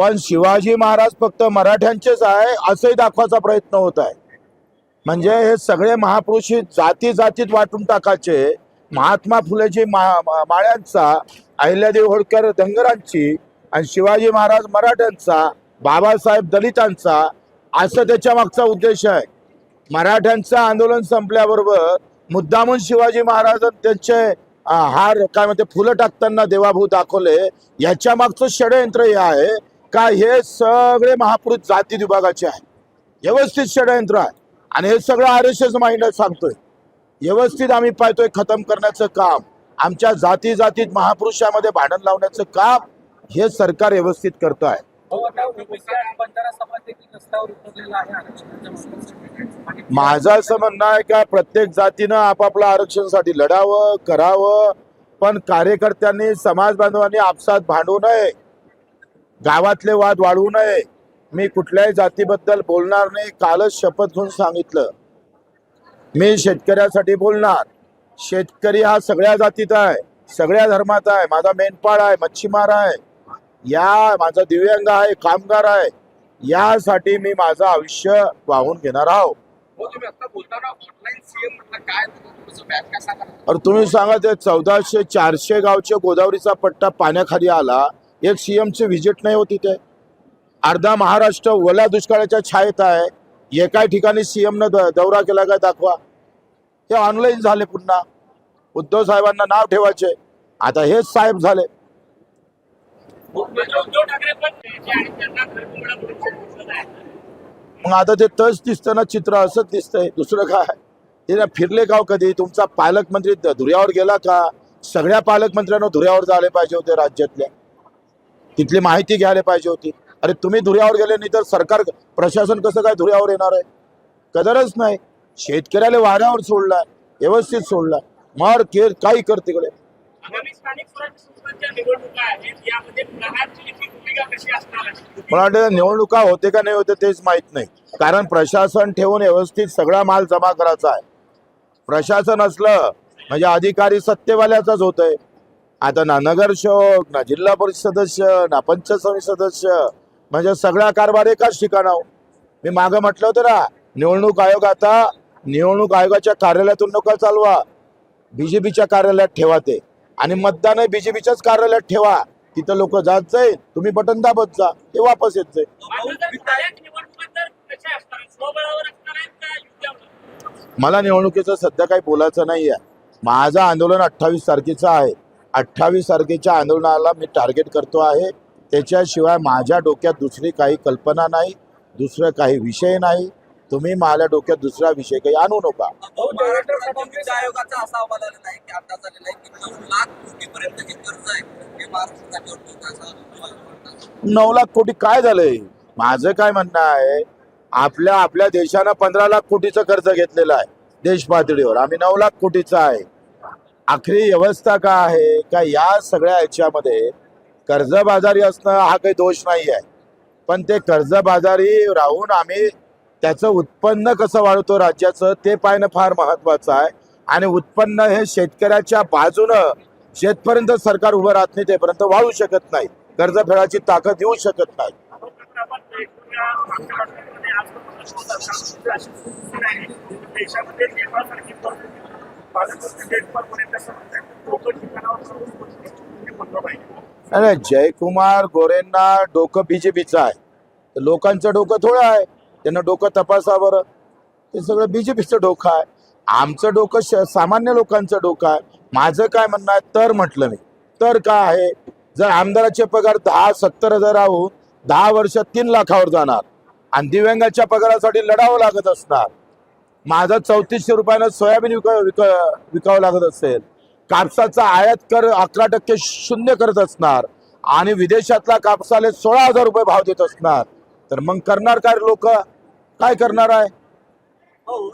पण शिवाजी महाराज फक्त मराठ्यांचेच आहे असंही दाखवायचा प्रयत्न होत आहे. म्हणजे हे सगळे महापुरुष जाती जातीत वाटून टाकायचे. महात्मा फुलेजी मा मा- माळ्यांचा अहिल्यादेवी होळकर धनगरांची आणि शिवाजी महाराज मराठ्यांचा बाबासाहेब दलितांचा असं त्याच्या मागचा उद्देश आहे. मराठ्यांचं आंदोलन संपल्याबरोबर मुद्दामून शिवाजी महाराज त्यांचे हार काय म्हणते फुलं टाकताना देवाभू दाखवले. याच्या मागचं षडयंत्र हे आहे. का हे सगळे महापुरुष जाती विभागाचे आहे व्यवस्थित षडयंत्र आहे. आणि हे सगळं आर एस एस माइंड सांगतोय. व्यवस्थित आम्ही पाहतोय खतम करण्याचं काम. आमच्या जाती जातीत महापुरुषामध्ये भांडण लावण्याचं काम हे सरकार व्यवस्थित करत आहे. माझं असं म्हणणं आहे का प्रत्येक जातीनं आपापल्या आरक्षणासाठी लढावं करावं. पण कार्यकर्त्यांनी समाज बांधवांनी आपसात भांडू नये. गावातले वाद वाढवू नये. मी कुठल्याही जातीबद्दल बोलणार नाही. कालच शपथ घेऊन सांगितलं. मी शेतकऱ्यासाठी बोलणार. शेतकरी हा सगळ्या जातीत आहे. सगळ्या धर्मात आहे. माझा मेंढपाळ आहे मच्छीमार आहे. या माझा दिव्यांग आहे कामगार आहे. यासाठी मी माझं आयुष्य वाहून घेणार आहोत हो और तुम्ही सांगा ते चौदाशे चारशे गावचे गोदावरीचा पट्टा पाण्याखाली आला. एक सीएम ची व्हिजिट नाही होती ते अर्धा महाराष्ट्र ओल्या दुष्काळाच्या छायेत आहे. एकाही ठिकाणी सीएम न दौरा केला काय दाखवा. हे ऑनलाईन झाले पुन्हा. उद्धव साहेबांना नाव ठेवायचे. आता हेच साहेब झाले. मग आता ते तच दिसतं ना चित्र असंच दिसतंय. दुसरं काय? ते ना फिरले का हो कधी? तुमचा पालकमंत्री धुऱ्यावर गेला का? सगळ्या पालकमंत्र्यांना धुऱ्यावर झाले पाहिजे होते राज्यातल्या तिथली माहिती घ्यायला पाहिजे होती. अरे तुम्ही धुऱ्यावर गेले नाही तर सरकार प्रशासन कसं काय धुऱ्यावर येणार आहे? कदरच नाही. शेतकऱ्याला वाऱ्यावर सोडलाय व्यवस्थित सोडलाय. मार केर काही कर तिकडे. मला वाटतं निवडणुका होते का नाही होते तेच माहीत नाही. कारण प्रशासन ठेवून व्यवस्थित सगळा माल जमा करायचा आहे. प्रशासन असलं म्हणजे अधिकारी सत्तेवाल्याचाच होत आहे आता ना नगरसेवक ना जिल्हा परिषद सदस्य ना पंचायत समिती सदस्य म्हणजे सगळा कारभार एकाच ठिकाणावर मी मागं म्हटलं होतं ना निवडणूक आयोग आता निवडणूक आयोगाच्या कार्यालयातून नका चालवा. बीजेपीच्या कार्यालयात ठेवा ते. आणि मतदान बीजेपीच्याच कार्यालयात ठेवा. तिथं लोक जात जाईल. तुम्ही बटन दाबत जा. ते वापस येत जाईल. मला निवडणुकीचं सध्या काही बोलायचं नाही आहे माझं आंदोलन अठ्ठावीस तारखेचं आहे. अठ्ठावीस तारखेच्या आंदोलनाला मी टार्गेट करतो आहे. त्याच्याशिवाय माझ्या डोक्यात दुसरी काही कल्पना नाही दुसरं काही विषय नाही. तुम्ही माझ्या डोक्यात दुसरा विषय काही आणू नका. नऊ लाख कोटी काय झालंय? माझं काय म्हणणं आहे आपल्या आपल्या देशानं पंधरा लाख कोटीचं कर्ज घेतलेलं आहे देश पातळीवर आम्ही नऊ लाख कोटीचं आहे. आखरी व्यवस्था का आहे? का या सगळ्या याच्यामध्ये कर्जबाजारी असणं हा काही दोष नाही आहे पण ते कर्जबाजारी राहून आम्ही त्याचं उत्पन्न कसं वाढवतो राज्याचं ते पाहणं फार महत्वाचं आहे. आणि उत्पन्न हे शेतकऱ्याच्या बाजूनं शेतपर्यंत सरकार उभं राहत नाही तेपर्यंत वाढू शकत नाही. कर्ज फेडाची ताकद येऊ शकत नाही. देशामध्ये नाही, जयकुमार गोरेंना डोकं बीजेपीचं आहे. लोकांचं डोकं थोडं आहे. त्यांना डोकं तपासा बरं. ते सगळं बीजेपीचं डोकं आहे. आमचं डोकं सामान्य लोकांचं डोकं आहे. माझं काय म्हणणं आहे? तर म्हटलं मी तर काय आहे? जर आमदाराचे पगार दहा सत्तर हजार राहून दहा वर्ष तीन लाखावर जाणार. आणि दिव्यांगाच्या पगारासाठी लढावं लागत असणार. माझं चौतीसशे रुपयानं सोयाबीन विक विक विकावं लागत असेल. कापसाचा आयात कर अकरा टक्के शून्य करत असणार. आणि विदेशातला कापसाला सोळा हजार रुपये भाव देत असणार. तर मग करणार काय लोक? काय करणार आहे? हो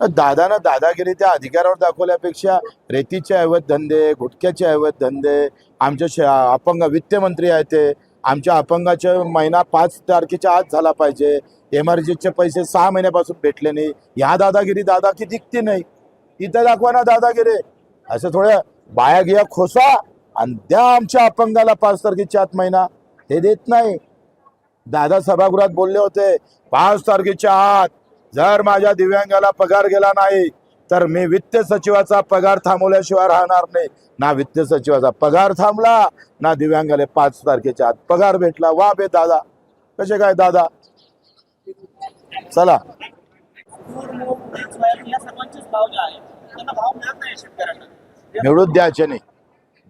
दादानं दादागिरी त्या अधिकारावर दाखवल्यापेक्षा रेतीचे अवैध धंदे गुटख्याचे अवैध धंदे आमचे श- अपंग वित्तमंत्री आहे ते. आमच्या अपंगाचे महिना पाच तारखेच्या आत झाला पाहिजे. एमर्जन्सीचे पैसे सहा महिन्यापासून भेटले नाही. ह्या दादागिरी दादा की दिखती नाही? इथं दाखवा ना दादागिरी. असं थोडं बाया घ्या खोसा आणि द्या आमच्या अपंगाला पाच तारखेच्या आत महिना. हे देत नाही. दादा सभागृहात बोलले होते पाच तारखेच्या आत जर माझ्या दिव्यांगाला पगार गेला नाही तर मी वित्त सचिवाचा पगार थांबवल्याशिवाय राहणार नाही. ना वित्त सचिवाचा पगार थांबला ना दिव्यांगाला पाच तारखेच्या आत पगार भेटला. वा बे दादा. कसे काय दादा? चला. निवडून द्यायचे नाही.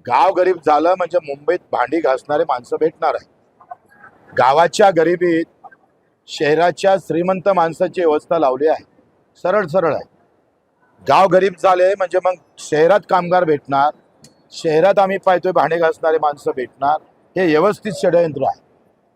गाव गरीब झालं म्हणजे मुंबईत भांडी घासणारे माणसं भेटणार आहे गावाच्या गरिबीत शहराच्या श्रीमंत माणसाची व्यवस्था लावली आहे. सरळ सरळ आहे. गाव गरीब झाले म्हणजे मग शहरात कामगार भेटणार शहरात आम्ही पाहतोय भांडे घासणारे माणसं भेटणार हे व्यवस्थित षडयंत्र आहे.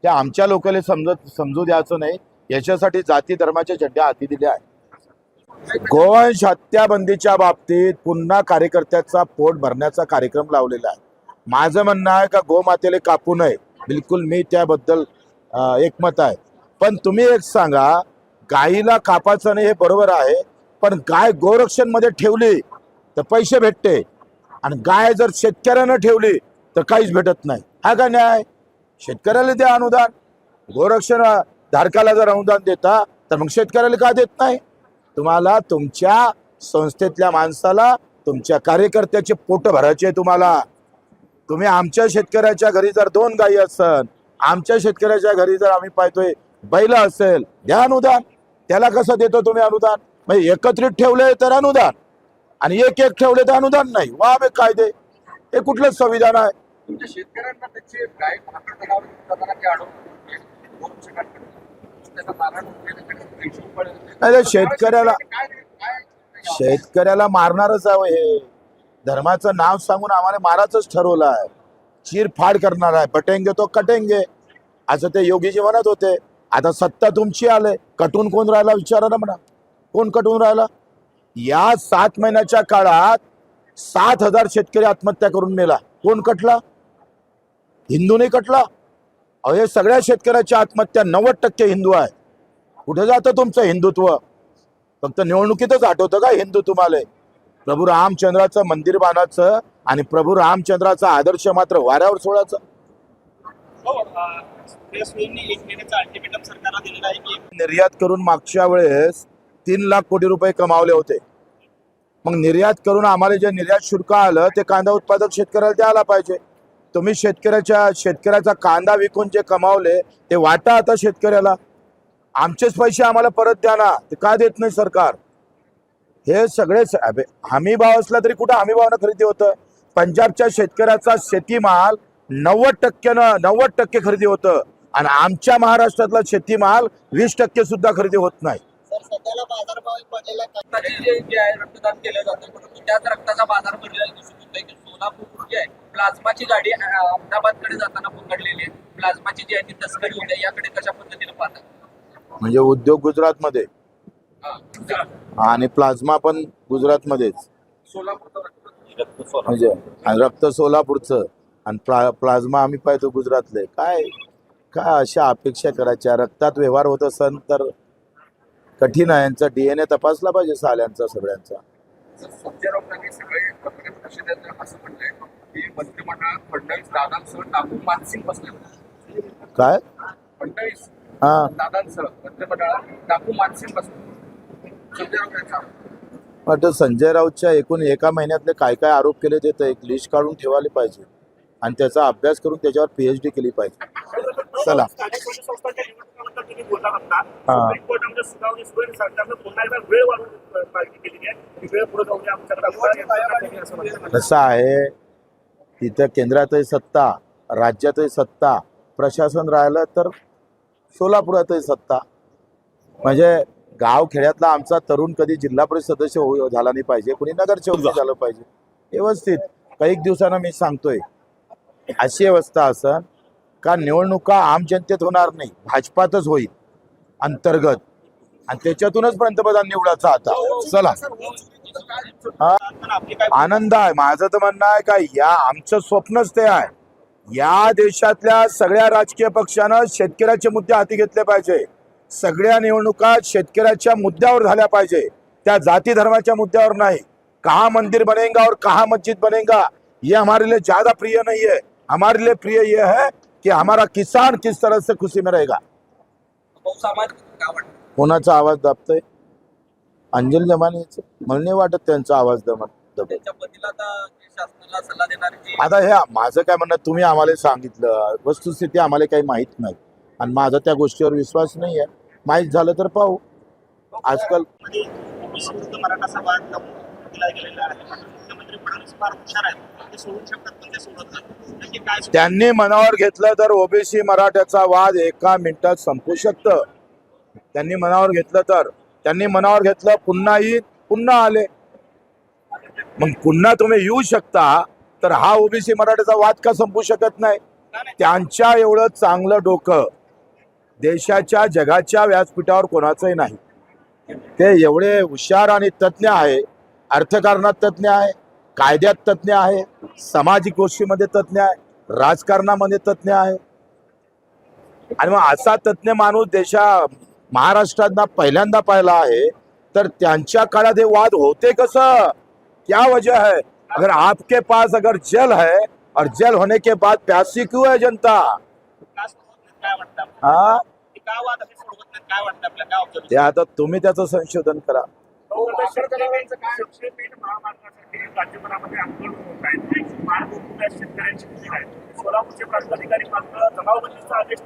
ते आमच्या लोकांना समजत समजू द्यायचं नाही याच्यासाठी जाती धर्माच्या चड्ड्या हाती दिल्या आहेत. गोवंश हत्याबंदीच्या बाबतीत पुन्हा कार्यकर्त्याचा पोट भरण्याचा कार्यक्रम लावलेला आहे. माझं म्हणणं आहे का गोमातेले कापू नये. बिलकुल मी त्याबद्दल एकमत आहे. पण तुम्ही एक सांगा गाईला कापाचं नाही हे बरोबर आहे पण गाय गोरक्षणमध्ये ठेवली तर पैसे भेटते. आणि गाय जर शेतकऱ्यानं ठेवली तर काहीच भेटत नाही. हा का न्याय? शेतकऱ्याला द्या अनुदान. गोरक्षण धारकाला जर अनुदान देता तर मग शेतकऱ्याला का देत नाही? तुम्हाला तुमच्या संस्थेतल्या माणसाला तुमच्या कार्यकर्त्याचे पोट भरायचे तुम्हाला. तुम्ही आमच्या शेतकऱ्याच्या घरी जर दोन गायी असन आमच्या शेतकऱ्याच्या घरी जर आम्ही पाहतोय बैल असेल द्या अनुदान. त्याला कसं देतो तुम्ही अनुदान? म्हणजे एकत्रित ठेवले तर अनुदान. आणि एक एक ठेवले तर अनुदान नाही. वा बे कायदे. हे कुठलं संविधान आहे? नाही. शेतकऱ्याला- शेतकऱ्याला मारणारच आहे हो हे. धर्माचं नाव सांगून आम्हाला मारायचंच ठरवलं आहे. चीरफाड करणार आहे. बटेंगे तो कटेंगे. असं ते योगीजी म्हणत होते. आता सत्ता तुमची आले. कटून कोण राहिला विचारा ना म्हणा. कोण कटून राहिला? या सात महिन्याच्या काळात सात हजार शेतकरी आत्महत्या करून मेला कोण कटला? हिंदू नाही कटला. अहो हे सगळ्या शेतकऱ्याच्या आत्महत्या नव्वद टक्के हिंदू आहे कुठे जातं तुमचं हिंदुत्व? फक्त निवडणुकीतच आठवतं का हिंदू तुम्हाला प्रभू रामचंद्राचं मंदिर बांधायचं आणि प्रभू रामचंद्राचा आदर्श मात्र वाऱ्यावर सोडायचं. हो निर्यात करून मागच्या वेळेस तीन लाख कोटी रुपये कमावले होते. मग निर्यात करून आम्हाला जे निर्यात शुल्क आलं ते कांदा उत्पादक शेतकऱ्याला द्यायला पाहिजे. तुम्ही शेतकऱ्याच्या शेतकऱ्याचा कांदा विकून जे कमावले ते वाटा आता शेतकऱ्याला. आमचेच पैसे आम्हाला परत द्या ना ते का देत नाही सरकार? हे सगळे हमी भाव असला तरी कुठं हमी भावानं खरेदी होतं? पंजाबच्या शेतकऱ्याचा शेतीमाल नव्वद टक्क्यानं नव्वद टक्के खरेदी होतं. आणि आमच्या महाराष्ट्रातला शेतीमाल वीस टक्के सुद्धा खरेदी होत नाही. सर सध्याला बाजारभाव पडलेला रक्ताची जे जे आहे रक्तदान केलं जातं परंतु त्याच रक्ताचा बाजार भरलेला दिसून येतोय की सोलापूर जे आहे प्लाझ्माची गाडी अहमदाबादकडे जाताना पकडलेली आहे. प्लाझ्माची जी आहे ती तस्करी होते याकडे कशा पद्धतीने पाहतात म्हणजे उद्योग गुजरातमध्ये. आणि प्लाझ्मा पण गुजरातमध्येच. सोलापूरचा म्हणजे आणि रक्त सोलापूरचं. आणि प्ला प्लाझ्मा आम्ही पाहतो गुजरातले. काय काय अशा अपेक्षा करायच्या रक्तात व्यवहार होत असन तर कठीण आहे. यांचा डीएनए तपासला पाहिजे साल्यांचा सगळ्यांचा. काय? फडणवीस हा. संजय वाटतं राऊतच्या एकूण एका महिन्यातले काय काय आरोप केले ते एक लिस्ट काढून ठेवायला पाहिजे. आणि त्याचा अभ्यास करून त्याच्यावर पीएचडी केली पाहिजे. चला. असं कसं आहे तिथं केंद्रातही सत्ता राज्यातही सत्ता प्रशासन राहिलं तर सोलापुरातही सत्ता. म्हणजे गाव खेड्यातला आमचा तरुण कधी जिल्हा परिषद सदस्य हो झाला नाही पाहिजे कोणी नगरसेवक झालं पाहिजे. व्यवस्थित. काही दिवसानं मी सांगतोय. अशी व्यवस्था असन का निवडणुका आम जनतेत होणार नाही भाजपातच होईल अंतर्गत. आणि त्याच्यातूनच पंतप्रधान निवडायचा आता. चला. आनंद आहे. माझं तर म्हणणं आहे का या आमचं स्वप्नच ते आहे. या देशातल्या सगळ्या राजकीय पक्षानं शेतकऱ्याचे मुद्दे हाती घेतले पाहिजे. सगळ्या निवडणुका शेतकऱ्याच्या मुद्द्यावर झाल्या पाहिजे. त्या जाती धर्माच्या मुद्द्यावर नाही. कहा मंदिर बनेगा और कहाँ मस्जिद बनेगा ये हमारे लिए ज्यादा प्रिय नहीं है हमारे लिए प्रिय हे है कि हमारा किसान किस तरह से खुशी में रहेगा? कोणाचा आवाज दाबतोय? अंजल जमानेच मला नाही वाटत त्यांचा आवाज दम आता आता हे माझं काय म्हणणं तुम्ही आम्हाला सांगितलं. वस्तुस्थिती आम्हाला काही माहीत नाही. आणि माझा त्या गोष्टीवर विश्वास नाही आहे. माहीत झालं तर पाहू. आजकाल मध्ये ओबीसी विरुद्ध मराठा समाज दिला गेलेला आहे मात्र मुख्यमंत्री फडणवीस फार हुशार आहेत ते सोडू शकतात पण ते सोडत नाही नक्की काय सोडतात? त्यांनी मनावर घेतलं तर ओबीसी मराठ्याचा वाद एका मिनिटात संपू शकतं. त्यांनी मनावर घेतलं तर. त्यांनी मनावर घेतलं पुन्हा येईल पुन्हा आले. मग पुन्हा तुम्ही येऊ शकता तर हा ओबीसी मराठ्याचा वाद का संपू शकत नाही? त्यांच्या एवढं चांगलं डोकं देशाच्या जगाच्या व्यासपीठावर कोणाचंही नाही. ते एवढे हुशार आणि तज्ज्ञ आहे अर्थकारणात तज्ज्ञ आहे कायद्यात तज्ज्ञ आहे सामाजिक गोष्टीमध्ये तज्ज्ञ आहे राजकारणामध्ये तज्ज्ञ आहे. आणि मग असा तज्ज्ञ माणूस देशा महाराष्ट्रात पहिल्यांदा पाहिला आहे तर त्यांच्या काळात हे वाद होते कसं? क्या वजह है? अगर आपके पास अगर जल है और जल होने के बाद प्यासी क्यों है जनता? हा? ते आता तुम्ही त्याचं संशोधन करा. शेतकऱ्यांचं महामार्गासाठी राज्यभरामध्ये आंदोलन होत आहेत मार्ग शेतकऱ्यांची सोलापूरचे प्रांताधिकारी मात्र जमावबंदीचा आदेश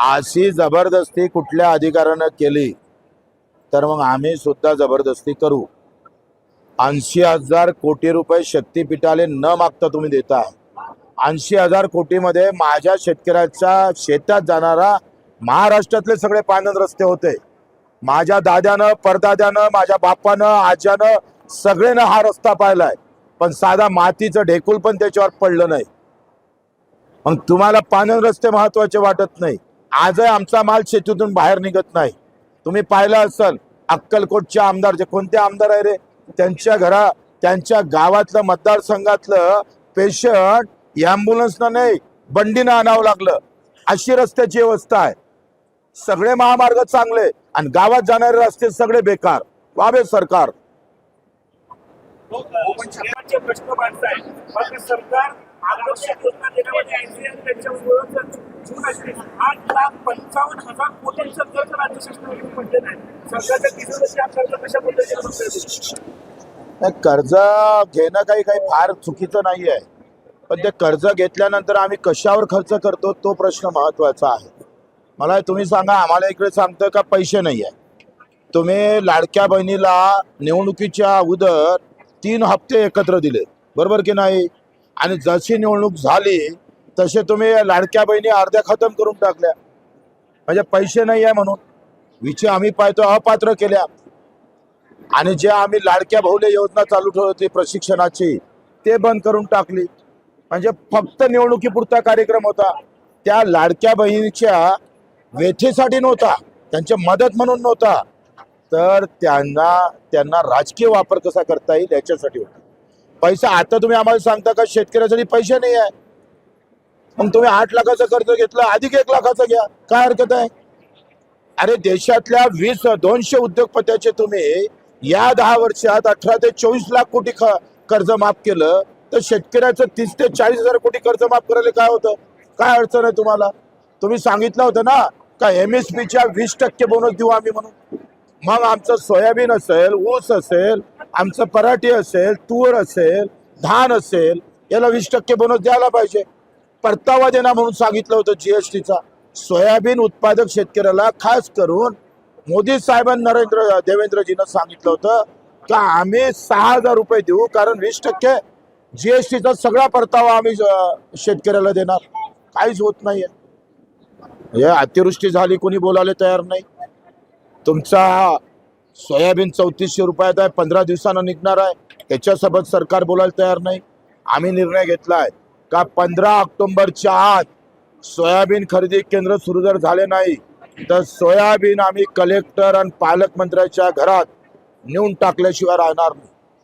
अशी जबरदस्ती कुठल्या अधिकाऱ्यानं केली तर मग आम्ही सुद्धा जबरदस्ती करू. ऐंशी हजार कोटी रुपये शक्तीपीठाले न मागता तुम्ही देता ऐंशी हजार कोटीमध्ये माझ्या शेतकऱ्याच्या शेतात जाणारा महाराष्ट्रातले सगळे पाणंद रस्ते होते. माझ्या दाद्यानं परदाद्यानं माझ्या बापानं आज्यानं सगळेनं हा रस्ता पाहिलाय. पण साधा मातीचं ढेकूल पण त्याच्यावर पडलं नाही. मग तुम्हाला पाणंद रस्ते महत्त्वाचे वाटत नाही. आजही आमचा माल शेतीतून बाहेर निघत नाही. तुम्ही पाहिलं असाल अक्कलकोटचे आमदार जे कोणते आमदार आहे रे? त्यांच्या घरा त्यांच्या गावातलं मतदारसंघातलं पेशंट ॲम्ब्युलन्सनं नाही बंडीनं आणावं लागलं. अशी रस्त्याची व्यवस्था आहे. सगळे महामार्ग चांगले आणि गावात जाणारे रस्ते सगळे बेकार. वावे सरकार. हो, शेतकऱ्यांचे प्रश्न मांडताय मात्र सरकार आवश्यक योजना देण्यामध्ये ऐंशी आणि त्यांच्या जून असेल आठ लाख पंचावन्न हजार कोटींचं कर्ज राज्य शासनाने म्हटलेलं आहे. सरकारच्या तिजोरीची आपल्याला कशा पद्धतीने बघता येईल? नाही, कर्ज घेणं काही काही फार चुकीचं नाही आहे पण ते कर्ज घेतल्यानंतर आम्ही कशावर खर्च करतो तो प्रश्न महत्त्वाचा आहे. मला तुम्ही सांगा आम्हाला इकडे सांगतं का पैसे नाही आहे? तुम्ही लाडक्या बहिणीला निवडणुकीच्या अगोदर तीन हप्ते एकत्र दिले. बरोबर की नाही? आणि जशी निवडणूक झाली तसे तुम्ही लाडक्या बहिणी अर्ध्या खतम करून टाकल्या. म्हणजे पैसे नाही आहे म्हणून. विचे आम्ही पाहतो अपात्र केल्या. आणि जे आम्ही लाडक्या भाऊले योजना चालू ठेवली होती प्रशिक्षणाची ते बंद करून टाकली. म्हणजे फक्त निवडणुकीपुरता कार्यक्रम होता. त्या लाडक्या बहिणीच्या वेथेसाठी नव्हता त्यांच्या मदत म्हणून नव्हता. तर त्यांना त्यांना राजकीय वापर कसा करता येईल याच्यासाठी होता. पैसा आता तुम्ही आम्हाला सांगता का शेतकऱ्यासाठी पैसे नाही आहे. मग तुम्ही आठ लाखाचं कर्ज घेतलं अधिक एक लाखाचं घ्या. काय हरकत आहे? अरे देशातल्या वीस दोनशे उद्योगपत्याचे तुम्ही या दहा वर्षात अठरा ते चोवीस लाख कोटी कर्ज माफ केलं तर शेतकऱ्याचं तीस ते चाळीस हजार कोटी कर्ज माफ करायला काय होतं? काय अडचण आहे तुम्हाला? तुम्ही सांगितलं होतं ना का एम एस पीच्या वीस टक्के बोनस देऊ आम्ही म्हणून? मग आमचं सोयाबीन असेल ऊस असेल आमचं पराठी असेल तूर असेल धान असेल याला वीस टक्के बोनस द्यायला पाहिजे. परतावा देणार म्हणून सांगितलं होतं जीएसटीचा सोयाबीन उत्पादक शेतकऱ्याला खास करून मोदी साहेबांना नरेंद्र देवेंद्रजीनं सांगितलं होतं का आम्ही सहा हजार रुपये देऊ कारण वीस टक्के जीएसटीचा सगळा परतावा आम्ही शेतकऱ्याला देणार. काहीच होत नाहीये. हे अतिवृष्टी झाली कोणी बोलायला तयार नाही. तुमचा सोयाबीन चौतीसशे रुपयात आहे पंधरा दिवसानं निघणार आहे. त्याच्यासोबत सरकार बोलायला तयार नाही. आम्ही निर्णय घेतला आहे का पंधरा ऑक्टोंबरच्या आत सोयाबीन खरेदी केंद्र सुरू जर झाले नाही तर सोयाबीन आम्ही कलेक्टर आणि पालकमंत्र्याच्या घरात नेऊन टाकल्याशिवाय राहणार नाही.